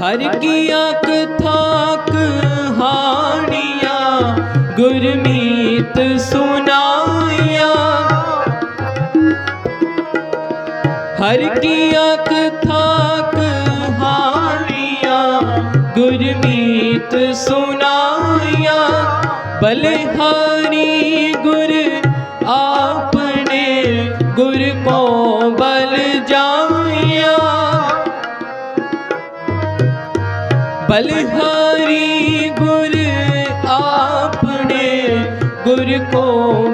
ਹਰ ਕੀ ਆਖ ਥਾਕ ਹਾਣੀਆਂ, ਗੁਰਮੀਤ ਸੁਨਾਇਆ ਹਰ ਕੀ ਆਖ ਥਾਕ ਹਾਣੀਆਂ, ਗੁਰਮੀਤ ਸੁਨਾਇਆ ਬਲਿਹਾਰੀ ਗੁਰ ਆਪਣੇ ਗੁਰ ਕੋ ਬਲਿਹਾਰੀ ਗੁਰ ਆਪਣੇ ਗੁਰ ਕੋ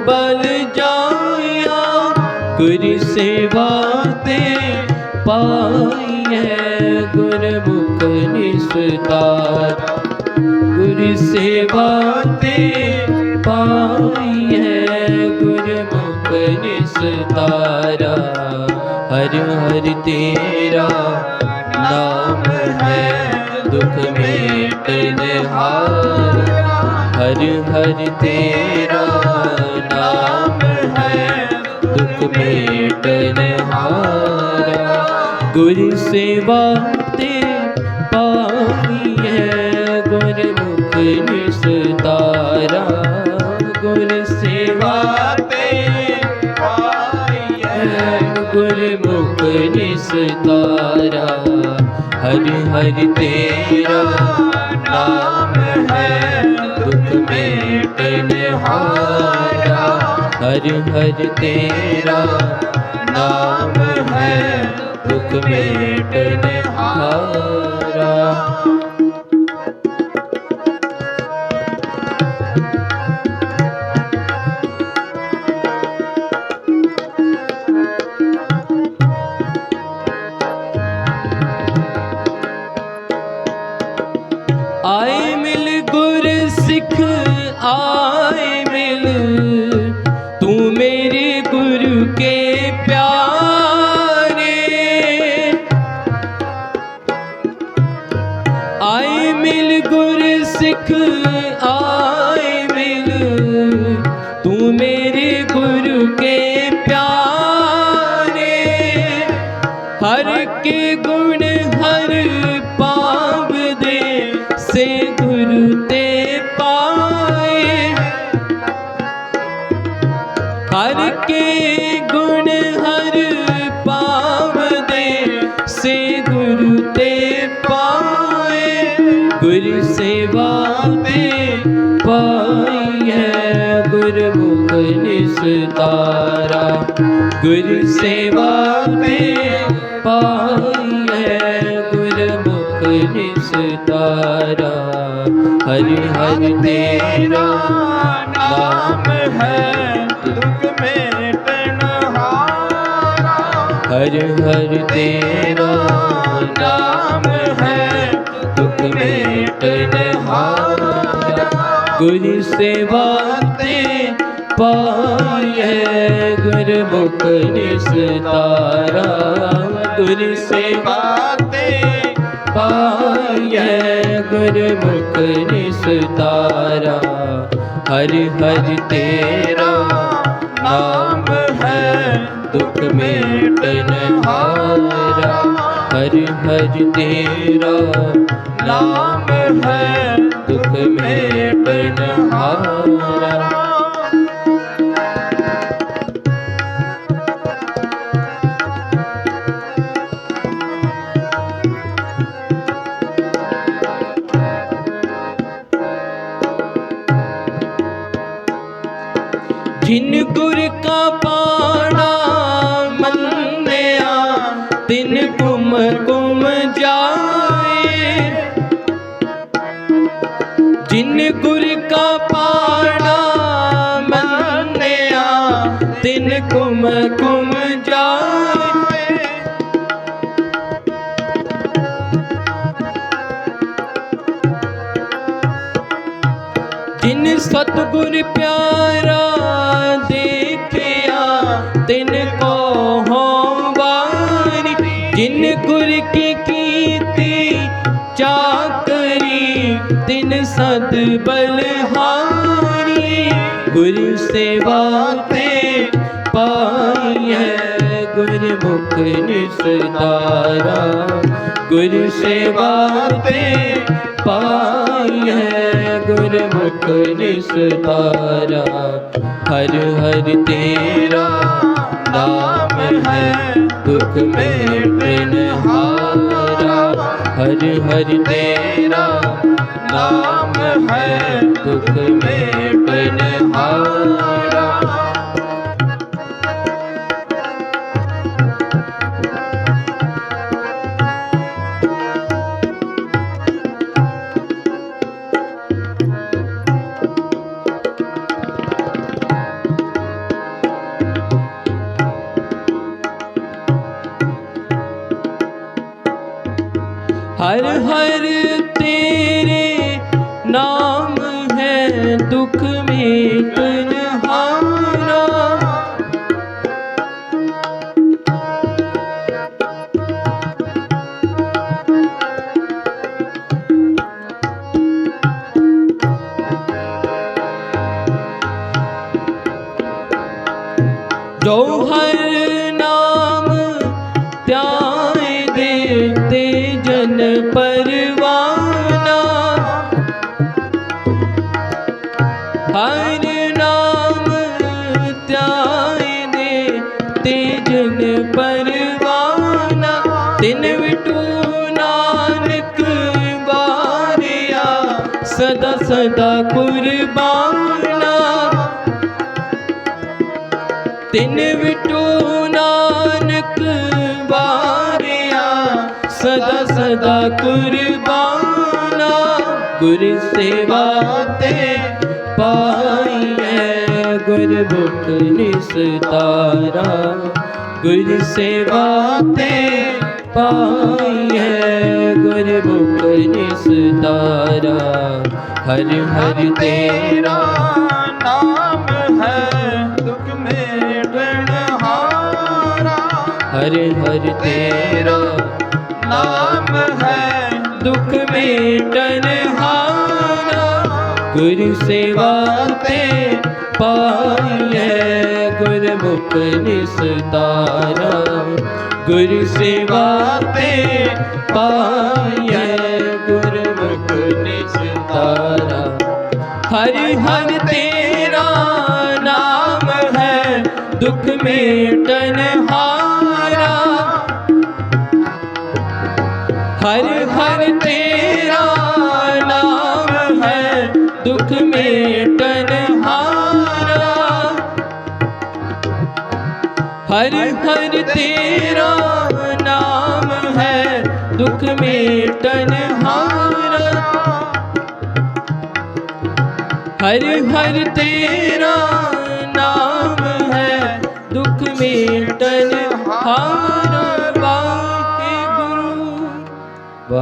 ਬਲ ਜਾਇਆ ਗੁਰ ਸੇਵਾ ਤੇ ਪਾਈਐ ਗੁਰਮੁਖ ਨਿਸਤਾਰਾ ਗੁਰ ਸੇਵਾ ਤੇ ਪਾਈਐ ਗੁਰਮੁਖ ਨਿਸਤਾਰਾ ਹਰ ਹਰ ਤੇਰਾ ਨਾਮ ਹੈ ਦੁਖ ਮੇਟਨ ਹਾਰ ਹਰ ਹਰ ਤੇਰਾ ਨਾਮ ਹੈ ਦੁਖ ਮੇਟਨ ਹਾਰਾ ਗੁਰ ਸੇਵਾ ਤੇ ਪਾਈਐ ਗੁਰਮੁਖ ਨਿਸਤਾਰਾ ਗੁਰ ਸੇਵਾ ਤੇ ਪਾਈਐ ਗੁਰਮੁਖ ਨਿਸਤਾਰਾ ਹਰ ਹਰ ਤੇਰਾ ਨਾਮ ਹੈ, ਦੁਖ ਮੇਟਨ ਹਾਰਾ ਹਰ ਹਰ ਤੇਰਾ ਨਾਮ ਹੈ, ਦੁਖ ਮੇਟਨ ਹਾਰਾ oh. ਹਰ ਕੇ ਗੁਣ ਹਰ ਪਾਵਦੇ ਸੇ ਗੁਰੂ ਤੇ ਪਾਏ, ਗੁਰ ਸੇਵਾ ਤੇ ਪਾਈਐ ਗੁਰਮੁਖ ਨਿਸਤਾਰਾ ਗੁਰ ਸੇਵਾ ਦੇਵ ਪਾਈ ਹੈ ਗੁਰਮੁਖ ਨਿਸਤਾਰਾ ਹਰਿ ਹਰਿ ਤੇਰਾ ਨਾਮ ਹੈ। ਹਰ ਹਰ ਤੇਰਾ ਨਾਮ ਹੈ, ਦੁਖ ਮੇਟਨ ਹਾਰਾ ਗੁਰ ਸੇਵਾ ਤੇ ਪਾਈਐ ਗੁਰਮੁਖ ਨਿਸਤਾਰਾ ਗੁਰ ਸੇਵਾ ਤੇ ਪਾਈਐ ਗੁਰਮੁਖ ਨਿਸਤਾਰਾ ਹਰ ਹਰ ਤੇਰਾ ਨਾਮ ਹੈ ਦੁੱਖ ਮੇਟਨ ਹਾਰਾ ਹਰ ਹਰ ਤੇਰਾ। ਨਾਮ ਹੈ ਦੁੱਖ ਮੇਟਨ ਹਾਰਾ। ਕੁਮ ਕੁਮ ਜਾਏ ਜਿਨ ਗੁਰ ਕਾ ਪਾਣਾ ਮੰਨਿਆ ਤਿਨ ਕੁਮ ਕੁਮ ਜਾਏ ਜਿਨ ਸਤਗੁਰ ਪਿਆਰਾ ਜਿਨ ਗੁਰ ਕੀ ਕੀਤੀ, ਚਾਕਰੀ ਤਿਨ ਸਦ ਬਲਹਾਰੀ। ਗੁਰ ਸੇਵਾ ਤੇ ਪਾਈਐ ਗੁਰਮੁਖ ਨਿਸਤਾਰਾ ਗੁਰ ਸੇਵਾ ਤੇ ਪਾਈ ਹੈ ਗੁਰਮੁਖ ਨਿਸਤਾਰਾ ਹਰ ਹਰ ਤੇਰਾ ਨਾਮ ਹੈ। ਦੁਖ ਮੇਟਨ ਹਾਰਾ ਹਰ ਹਰ ਤੇਰਾ ਨਾਮ ਹੈ ਦੁਖ ਮੇਟਨ ਹਾਰਾ ਹਰ ਹਰ ਤੇਰੇ ਨਾਮ ਹੈ ਦੁੱਖ ਮੇਂ ਜਨ ਪਰਵਾਨਾ। ਹਰ ਨਾਮ ਧਿਆਏ ਦੇ ਤੇ ਜਨ ਪਰਵਾਨਾ। ਤਿਨ ਵਿਟੂ ਨਾਨਕ ਬਾਰਿਆ ਸਦਾ ਸਦਾ ਕੁਰਬਾਨਾ। ਤਿਨ ਸਦਾ ਸਦਾ ਕੁਰਬਾਨਾ, ਗੁਰ ਸੇਵਾ ਤੇ ਪਾਈਐ ਗੁਰਮੁਖ ਨਿਸਤਾਰਾ। ਗੁਰ ਸੇਵਾ ਤੇ ਪਾਈਐ ਗੁਰਮੁਖ ਨਿਸਤਾਰਾ। ਹਰ ਹਰ ਤੇਰਾ ਨਾਮ ਹੈ, ਦੁਖ ਮੇਟਣ ਹਾਰਾ। ਹਰ ਹਰ ਤੇਰਾ ਨਾਮ ਹੈ ਦੁਖ ਮੇਟਨ ਹਾਰਾ। ਗੁਰ ਸੇਵਾ ਤੇ ਪਾਈਐ ਗੁਰਮੁਖ ਨਿਸਤਾਰਾ। ਗੁਰ ਸੇਵਾ ਤੇ ਪਾਈਐ ਗੁਰਮੁਖ ਨਿਸਤਾਰਾ। ਹਰ ਹਰ ਤੇਰਾ ਨਾਮ ਹੈ ਦੁਖ ਮੇਟਨ ਹਾਰਾ। ਹਰ ਹਰ ਤੇਰਾ ਨਾਮ ਹੈ ਦੁਖ ਮੇਟਨ ਹਾਰਾ। ਹਰ ਹਰ ਤੇਰਾ ਨਾਮ ਹੈ ਦੁਖ ਮੇਟਨ ਹਾਰਾ। ਹਰ ਹਰ ਤੇਰਾ